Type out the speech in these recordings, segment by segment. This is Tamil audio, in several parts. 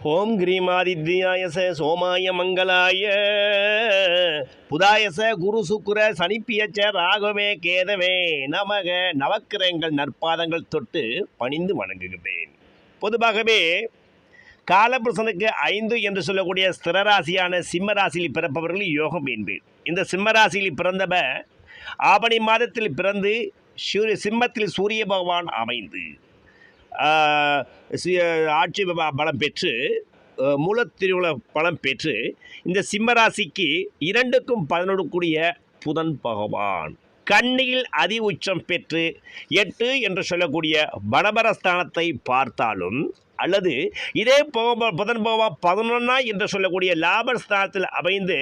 ஓம் கிரீமாதித்யாயச சோமாய மங்களாய புதாயச குரு சுக்குர சனிப்பியச்ச ராகவே கேதவே நமக நவக்கிரகங்கள் நற்பாதங்கள் தொட்டு பணிந்து வணங்குகிறேன் பொதுவாகவே காலபுருஷனுக்கு ஐந்து என்று சொல்லக்கூடிய ஸ்திரராசியான சிம்ம ராசியில் பிறப்பவர்கள் யோகம் என்பேன் இந்த சிம்ம ராசியில் ஆபணி ஆவணி மாதத்தில் பிறந்து சூரிய சிம்மத்தில் சூரிய பகவான் அமைந்து ஆட்சி பலம் பெற்று அஹ், மூலத்திருவுல பலம் பெற்று இந்த சிம்மராசிக்கு இரண்டுக்கும் பதினொடுக்கூடிய புதன் பகவான். கண்ணியில் அதி உச்சம் பெற்று எட்டு என்று சொல்லக்கூடிய பணபரஸ்தானத்தை பார்த்தாலும் அல்லது இதே போக புதன் பகவான் பதினொன்னா என்று சொல்லக்கூடிய லாபஸ்தானத்தில் அமைந்து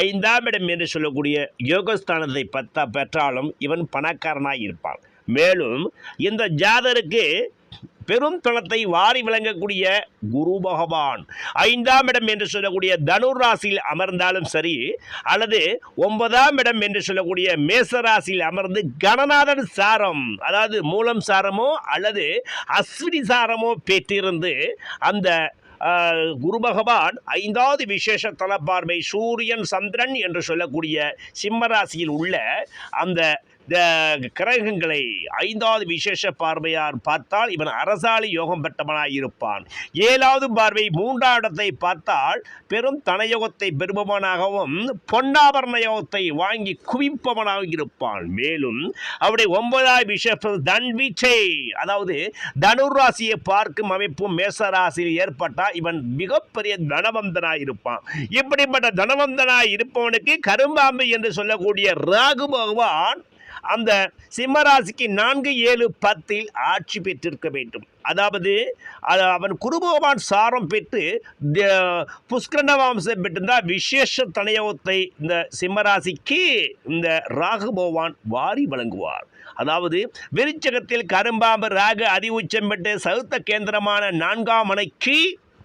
ஐந்தாம் இடம் என்று சொல்லக்கூடிய யோகஸ்தானத்தை பத்தா பெற்றாலும் இவன் பணக்காரனாய் இருப்பான். மேலும் இந்த ஜாதருக்கு பெரும் தளத்தை வாரி விளங்கக்கூடிய குரு பகவான். ஐந்தாம் இடம் என்று சொல்லக்கூடிய தனுர் ராசியில் அமர்ந்தாலும் சரி அல்லது ஒன்பதாம் இடம் என்று சொல்லக்கூடிய மேச ராசியில் அமர்ந்து கணநாதன் சாரம் அதாவது மூலம் சாரமோ அல்லது அஸ்வினி சாரமோ பெற்றிருந்து அந்த குரு பகவான் ஐந்தாவது விசேஷ தலப்பார்வை சூரியன் சந்திரன் என்று சொல்லக்கூடிய சிம்ம ராசியில் உள்ள அந்த இந்த கிரகங்களை ஐந்தாவது விசேஷ பார்வையார் பார்த்தால் இவன் அரசாளி யோகம் பெற்றவனாய் இருப்பான். ஏழாவது பார்வை மூன்றாம் இடத்தை பார்த்தால் பெரும் தனயோகத்தை பெறுபவனாகவும் பொன்னாபரண யோகத்தை வாங்கி குவிப்பவனாக இருப்பான். மேலும் அவருடைய ஒன்பதாவது விசேஷ தன்வீச்சை அதாவது தனுராசியை பார்க்கும் அமைப்பும் மேச ராசியில் ஏற்பட்டால் இவன் மிகப்பெரிய தனவந்தனாய் இருப்பான். இப்படிப்பட்ட தனவந்தனாய் இருப்பவனுக்கு கரும்பாம்பு என்று சொல்லக்கூடிய ராகு பகவான் அந்த சிம்மராசிக்கு நான்கு ஏழு பத்தில் ஆட்சி பெற்றிருக்க வேண்டும். அதாவது அவன் குருபகவான் சாரம் பெற்று புஷ்கரண வம்சம் பெற்றிருந்தால் விசேஷ தனயோகத்தை இந்த சிம்மராசிக்கு இந்த ராகு பகவான் வாரி வழங்குவார். அதாவது விருச்சகத்தில் கரும்பாம்பு ராகு அதி உச்சம் பெற்று சவுத்த கேந்திரமான நான்காம் மனைக்கு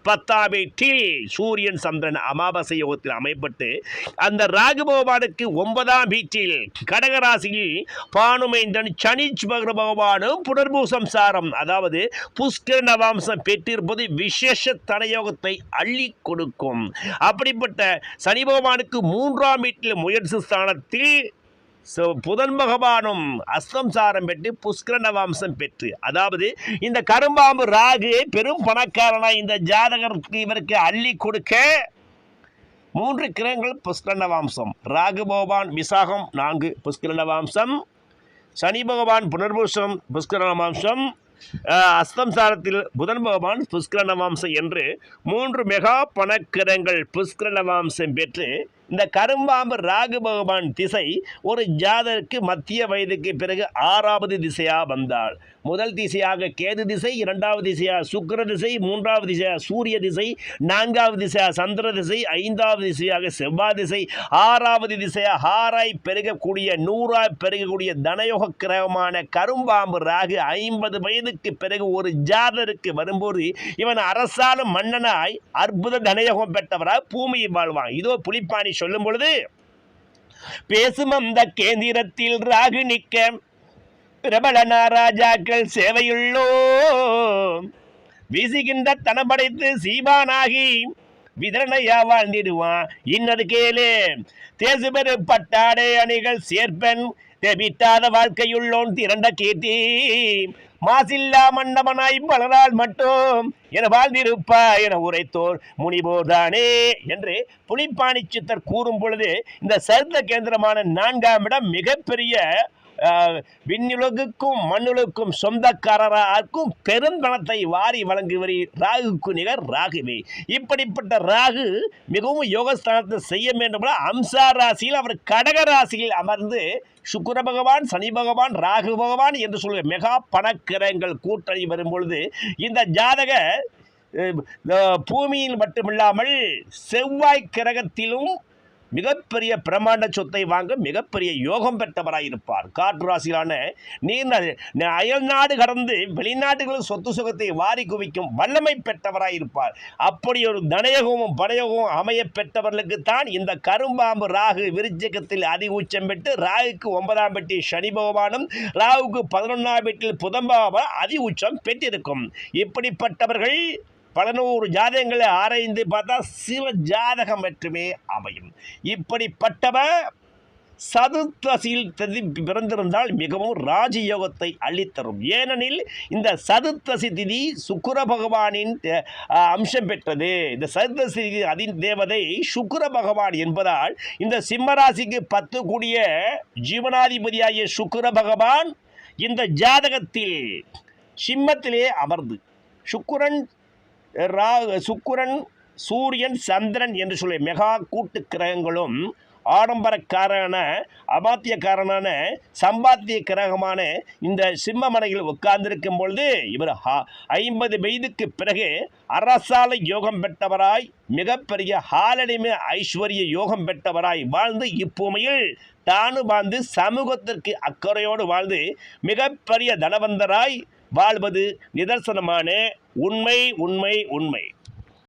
பத்தாம் வீட்டில் சூரியன் சந்திரன் அமாவாசை யோகத்தில் அமைப்பட்டு அந்த ராகுபகவானுக்கு ஒன்பதாம் வீட்டில் கடகராசியில் பானுமைந்தன் சனி பகர பகவானும் புனர்பூசம் சாரம் அதாவது புஷ்கர நவாம்சம் பெற்றிருப்பது விசேஷ தனயோகத்தை அள்ளி கொடுக்கும். அப்படிப்பட்ட சனி பகவானுக்கு மூன்றாம் வீட்டில் முயற்சி ஸ்தானத்தில் ஸோ புதன் பகவானும் அஸ்தம் சாரம் பெற்று புஷ்கர நவம்சம் பெற்று அதாவது இந்த கரும்பாம்பு ராகு பெரும் பணக்காரனாக இந்த ஜாதகருக்கு இவருக்கு அள்ளி கொடுக்க மூன்று கிரகங்கள் புஷ்கர நவாம்சம். ராகு பகவான் விசாகம் நான்கு புஷ்கர நவம்சம். சனி பகவான் புனர்பூஷம் புஷ்கர நவாம்சம். அஸ்தம்சாரத்தில் அஸ்தம் சாரத்தில் புதன் பகவான் புஷ்கர நவாம்சம் என்று மூன்று மெகா பணக்கிரங்கள் புஷ்கர நவம்சம் பெற்று இந்த கரும்பாம்பு ராகு பகவான் திசை ஒரு ஜாதருக்கு மத்திய வயதுக்கு பிறகு ஆறாவது திசையாக வந்தாள் முதல் திசையாக கேது திசை இரண்டாவது திசையாக சுக்கிர திசை மூன்றாவது திசையாக சூரிய திசை நான்காவது திசையாக சந்திர திசை ஐந்தாவது திசையாக செவ்வாய் திசை ஆறாவது திசையாக ஆறாய் பெருகக்கூடிய நூறாய் பெருகக்கூடிய தனயோக கிரகமான கரும்பாம்பு ராகு ஐம்பது வயதுக்கு பிறகு ஒரு ஜாதருக்கு வரும்போது இவன் அரசாலும் மன்னனாய் அற்புத தனயோகம் பெற்றவராக பூமியில் வாழ்வான். இதோ புலிப்பாணி சொல்லும் பொழுது பேசும் அந்த கேந்திரத்தில் ராகு நிற்க பிரபல நாராஜாக்கள் சேவையுள்ளோ வீசுகின்ற தனப்படைத்து சீபானாகி விதரணையா வாழ்ந்திடுவான். இன்னது கேளு தேசுபெரு பட்டாடை அணிகள் சேர்ப்பன். தெவிட்டாத வாழ்க்கையுள்ளோன் திரண்ட கீர்த்தி. மாசில்லா மண்டபனாய் பலரால் மட்டும். என வாழ்ந்திருப்பா என உரைத்தோர் முனிபோர்தானே என்று புலிப்பாணி சித்தர் கூறும் பொழுது இந்த சரித்த கேந்திரமான நான்காம் இடம் மிகப்பெரிய விண்ணுலகுக்கும் மண்ணுலகுக்கும் சொந்தக்காரராக்கும் பெருந்தனத்தை வாரி வழங்குவரி ராகுக்கு நிகர் ராகுவே. இப்படிப்பட்ட ராகு மிகவும் யோகஸ்தானத்தை செய்ய வேண்டும் அம்சா ராசியில் அவர் கடக ராசியில் அமர்ந்து சுக்கர பகவான் சனி பகவான் ராகு பகவான் என்று சொல்லுகிற மெகா பணக்கிரகங்கள் கூட்டணி வரும் பொழுது இந்த ஜாதக பூமியில் மட்டுமில்லாமல் செவ்வாய் கிரகத்திலும் மிகப்பெரிய பிரமாண்ட சொத்தை வாங்க மிகப்பெரிய யோகம் பெற்றவராக இருப்பார் காற்று ராசியிலான நீர் அயல் நாடு கடந்து வெளிநாடுகளில் சொத்து சுகத்தை வாரி குவிக்கும் வல்லமை பெற்றவராக இருப்பார் அப்படி ஒரு தனயோகமும் படயோகமும் அமைய பெற்றவர்களுக்கு தான் இந்த கரும்பாம்பு ராகு விருச்சகத்தில் அதி உச்சம் பெற்று ராகுக்கு ஒன்பதாம் பெட்டி சனி பகவானும் ராகுக்கு பதினொன்றாம் பெட்டில் புதம்பாவ அதி உச்சம் பெற்றிருக்கும். இப்படிப்பட்டவர்கள் பல நூறு ஜாதகங்களை ஆராய்ந்து பார்த்தா சிவ ஜாதகம் மட்டுமே அமையும். இப்படிப்பட்டவர் சதுர்த்தசியில் திதி பிறந்திருந்தால் மிகவும் ராஜயோகத்தை அள்ளித்தரும் ஏனெனில் இந்த சதுர்த்தசி திதி சுக்கர பகவானின் அம்சம் பெற்றது. இந்த சதுர்த்தசி திதி அதின் தேவதை சுக்கர பகவான் என்பதால் இந்த சிம்மராசிக்கு பத்து கூடிய ஜீவனாதிபதியாகிய சுக்கர பகவான் இந்த ஜாதகத்தில் சிம்மத்திலே அமர்ந்து சுக்குரன் ரா சுக்குரன் சூரியன் சந்திரன் என்று சொல்லி மெகா கூட்டு கிரகங்களும் ஆடம்பரக்காரன அமாத்தியக்காரனான சம்பாத்திய கிரகமான இந்த சிம்மமனையில் உட்கார்ந்திருக்கும் பொழுது இவர் ஐம்பது வயதுக்கு பிறகு அரசால யோகம் பெற்றவராய் மிகப்பெரிய ஹாலடிமை ஐஸ்வர்ய யோகம் பெற்றவராய் வாழ்ந்து இப்பூமையில் தானு வாழ்ந்து சமூகத்திற்கு அக்கறையோடு வாழ்ந்து மிகப்பெரிய தனவந்தராய் வாழ்வது நிதர்சனமான உண்மை உண்மை உண்மை.